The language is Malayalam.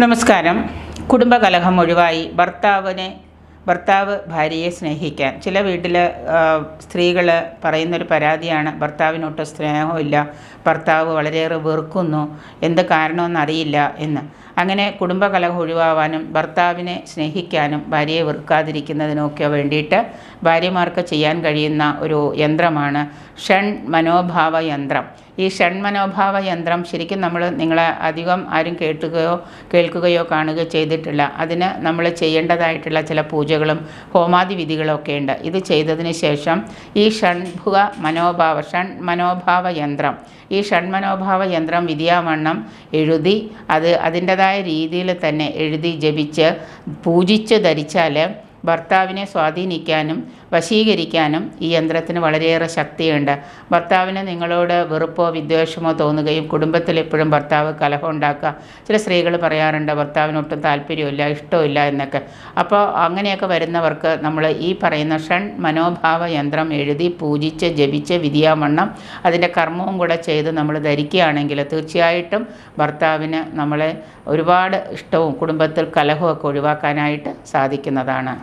നമസ്കാരം. കുടുംബകലഹം ഒഴിവായി ഭർത്താവിനെ ഭർത്താവ് ഭാര്യയെ സ്നേഹിക്കാൻ. ചില വീട്ടിൽ സ്ത്രീകൾ പറയുന്നൊരു പരാതിയാണ് ഭർത്താവിനൊട്ടും സ്നേഹമില്ല ഭർത്താവ് വളരെയേറെ വെറുക്കുന്നു എന്ത് കാരണമെന്നറിയില്ല എന്ന്. അങ്ങനെ കുടുംബകലഹം ഒഴിവാവാനും ഭർത്താവിനെ സ്നേഹിക്കാനും ഭാര്യയെ വെറുക്കാതിരിക്കുന്നതിനൊക്കെ വേണ്ടിയിട്ട് ഭാര്യമാർക്ക് ചെയ്യാൻ കഴിയുന്ന ഒരു യന്ത്രമാണ് ഷൺ മനോഭാവ യന്ത്രം. ഈ ഷൺമനോഭാവ യന്ത്രം ശരിക്കും നമ്മൾ നിങ്ങളെ അധികം ആരും കേട്ടുകയോ കേൾക്കുകയോ കാണുകയോ ചെയ്തിട്ടില്ല. അതിന് നമ്മൾ ചെയ്യേണ്ടതായിട്ടുള്ള ചില പൂജകളും ഹോമാദി വിധികളൊക്കെ ഉണ്ട്. ഇത് ചെയ്തതിന് ശേഷം ഈ ഷൺഭുക മനോഭാവ ഷൺ മനോഭാവ യന്ത്രം ഈ ഷൺമനോഭാവ യന്ത്രം വിധിയാവണ്ണം എഴുതി അത് അതിന്റെതായ രീതിയിൽ തന്നെ എഴുതി ജപിച്ച് പൂജിച്ച് ധരിച്ചാൽ ഭർത്താവിനെ സ്വാധീനിക്കാനും വശീകരിക്കാനും ഈ യന്ത്രത്തിന് വളരെയേറെ ശക്തിയുണ്ട്. ഭർത്താവിന് നിങ്ങളോട് വെറുപ്പോ വിദ്വേഷമോ തോന്നുകയും കുടുംബത്തിൽ എപ്പോഴും ഭർത്താവ് കലഹം ഉണ്ടാക്കുക. ചില സ്ത്രീകൾ പറയാറുണ്ട് ഭർത്താവിനൊട്ടും താല്പര്യമില്ല ഇഷ്ടമില്ല എന്നൊക്കെ. അപ്പോൾ അങ്ങനെയൊക്കെ വരുന്നവർക്ക് നമ്മൾ ഈ പറയുന്ന ഷൺ മനോഭാവ യന്ത്രം എഴുതി പൂജിച്ച് ജപിച്ച് വിധിയാവണ്ണം അതിന്റെ കർമ്മവും കൂടെ ചെയ്ത് നമ്മൾ ധരിക്കുകയാണെങ്കിൽ തീർച്ചയായിട്ടും ഭർത്താവിന് നമ്മളെ ഒരുപാട് ഇഷ്ടവും കുടുംബത്തിൽ കലഹമൊക്കെ ഒഴിവാക്കാനായിട്ട് സാധിക്കുന്നതാണ്.